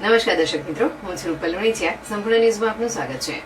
નમસ્કાર દર્શક મિત્રો, હું છું રૂપલ વણીચિયા સંપૂર્ણ ન્યૂઝમાં આપનું સ્વાગત છે.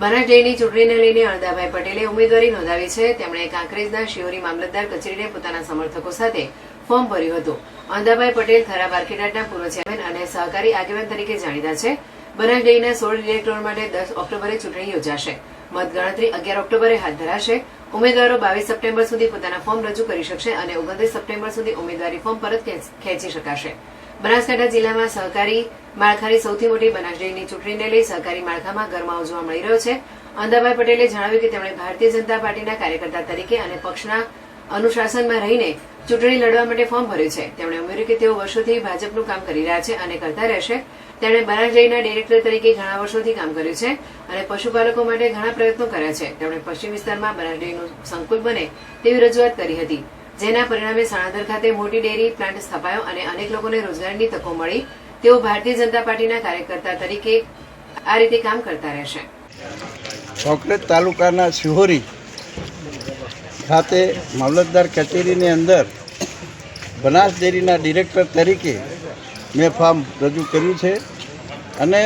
બનાસ ડેરીની ચૂંટણીને લઈને અણદાભાઈ પટેલે ઉમેદવારી નોંધાવી છે. તેમણે કાંકરેજના શિહોરી મામલતદાર કચેરીને પોતાના સમર્થકો સાથે ફોર્મ ભર્યું હતું. અણદાભાઈ પટેલ થરા માર્કેટના પૂર્વ ચેરમેન અને સહકારી આગેવાન તરીકે જાણીતા છે. બનાસ ડેરીના સોળ ઇલેક્ટ્રોન માટે દસ ઓક્ટોબરે ચૂંટણી યોજાશે. મતગણતરી અગિયાર ઓક્ટોબરે હાથ ધરાશે. ઉમેદવારો બાવીસ સપ્ટેમ્બર સુધી પોતાના ફોર્મ રજૂ કરી શકશે અને ઓગણત્રીસ સપ્ટેમ્બર સુધી ઉમેદવારી ફોર્મ પરત ખેંચ- શકાશે. બનાસકાંઠા જિલ્લામાં સહકારી માળખાની સૌથી મોટી બનાસડેરીની ચૂંટણીને લઈ સહકારી માળખામાં ગરમાવો જોવા મળી રહ્યો છે. અંદાભાઈ પટેલે જણાવ્યું કે તેમણે ભારતીય જનતા પાર્ટીના કાર્યકર્તા તરીકે અને પક્ષના અનુશાસનમાં રહીને ચૂંટણી લડવા માટે ફોર્મ ભર્યું છે. તેમણે ઉમેર્યું કે તેઓ વર્ષોથી ભાજપનું કામ કરી રહ્યા છે અને કરતા રહેશે. તેમણે બનાસડેરીના ડિરેક્ટર તરીકે ઘણા વર્ષોથી કામ કર્યું છે અને પશુપાલકો માટે ઘણા પ્રયત્નો કર્યા છે. તેમણે પશ્ચિમ વિસ્તારમાં બનાસડેરીનું સંકુલ બને તેવી રજૂઆત કરી હતી, જેના પરિણામે સાણાદર ખાતે મોટી ડેરી પ્લાન્ટ સ્થપાયો અને અનેક લોકોને રોજગારીની તકો મળી. તેઓ ભારતીય જનતા પાર્ટીના કાર્યકર્તા તરીકે આ રીતે કામ કરતા રહેશે. કોંકરેજ તાલુકાના શિહોરી ખાતે મામલતદાર કચેરીની અંદર બનાસ ડેરીના ડિરેક્ટર તરીકે મેં ફોર્મ રજૂ કર્યું છે અને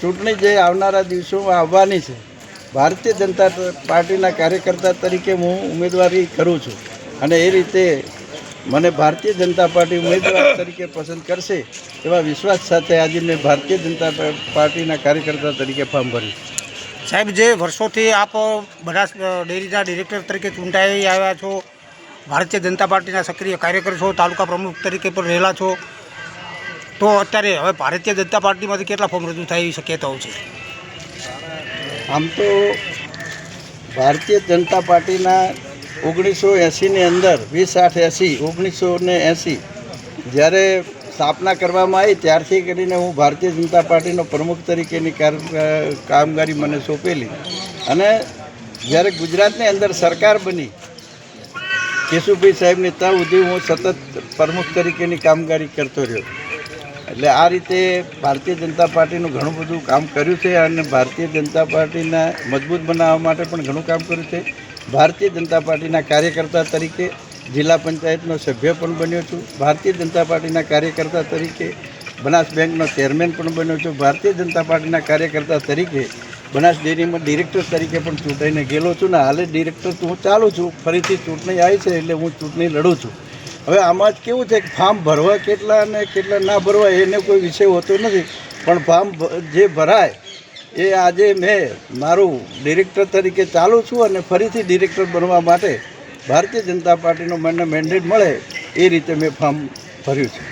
ચૂંટણી જે આવનારા દિવસોમાં આવવાની છે, ભારતીય જનતા પાર્ટીના કાર્યકર્તા તરીકે હું ઉમેદવારી કરું છું અને એ રીતે મને ભારતીય જનતા પાર્ટી ઉમેદવાર તરીકે પસંદ કરશે એવા વિશ્વાસ સાથે આજે મેં ભારતીય જનતા પાર્ટીના કાર્યકર્તા તરીકે ફોર્મ ભર્યું સાહેબ, જે વર્ષોથી આપ બનાસ ડેરીના ડિરેક્ટર તરીકે ચૂંટાઈ આવ્યા છો, ભારતીય જનતા પાર્ટીના સક્રિય કાર્યકર છો, તાલુકા પ્રમુખ તરીકે પણ રહેલા છો, તો અત્યારે હવે ભારતીય જનતા પાર્ટીમાંથી કેટલા ફોર્મ રજૂ થાય એવી શક્યતાઓ છે? આમ તો ભારતીય જનતા પાર્ટીના ઓગણીસો એંસીની અંદર, વીસ આઠ એંસી, ઓગણીસો ને એંસી, જ્યારે સ્થાપના કરવામાં આવી, ત્યારથી કરીને હું ભારતીય જનતા પાર્ટીનો પ્રમુખ તરીકેની કામગીરી મને સોંપેલી. અને જ્યારે ગુજરાતની અંદર સરકાર બની, કેશુભાઈ સાહેબની ત્યાં સુધી હું સતત પ્રમુખ તરીકેની કામગીરી કરતો રહ્યો. એટલે આ રીતે ભારતીય જનતા પાર્ટીનું ઘણું બધું કામ કર્યું છે અને ભારતીય જનતા પાર્ટીના મજબૂત બનાવવા માટે પણ ઘણું કામ કર્યું છે. ભારતીય જનતા પાર્ટીના કાર્યકર્તા તરીકે જિલ્લા પંચાયતનો સભ્ય પણ બન્યો છું. ભારતીય જનતા પાર્ટીના કાર્યકર્તા તરીકે બનાસ બેંકનો ચેરમેન પણ બન્યો છું. ભારતીય જનતા પાર્ટીના કાર્યકર્તા તરીકે બનાસ ડેરીમાં ડિરેક્ટર તરીકે પણ ચૂંટાઈને ગયેલો છું ને હાલે ડિરેક્ટર તો હું ચાલું છું. ફરીથી ચૂંટણી આવી છે એટલે હું ચૂંટણી લડું છું. હવે આમાં જ કેવું છે કે ફાર્મ ભરવા કેટલા અને કેટલા ના ભરવા એને કોઈ વિષય હોતો નથી. પણ ફાર્મ જે ભરાય એ આજે મેં મારું ડિરેક્ટર તરીકે ચાલું છું અને ફરીથી ડિરેક્ટર બનવા માટે ભારતીય જનતા પાર્ટીનો મને મેન્ડેટ મળે એ રીતે મેં ફાર્મ ભર્યું છે.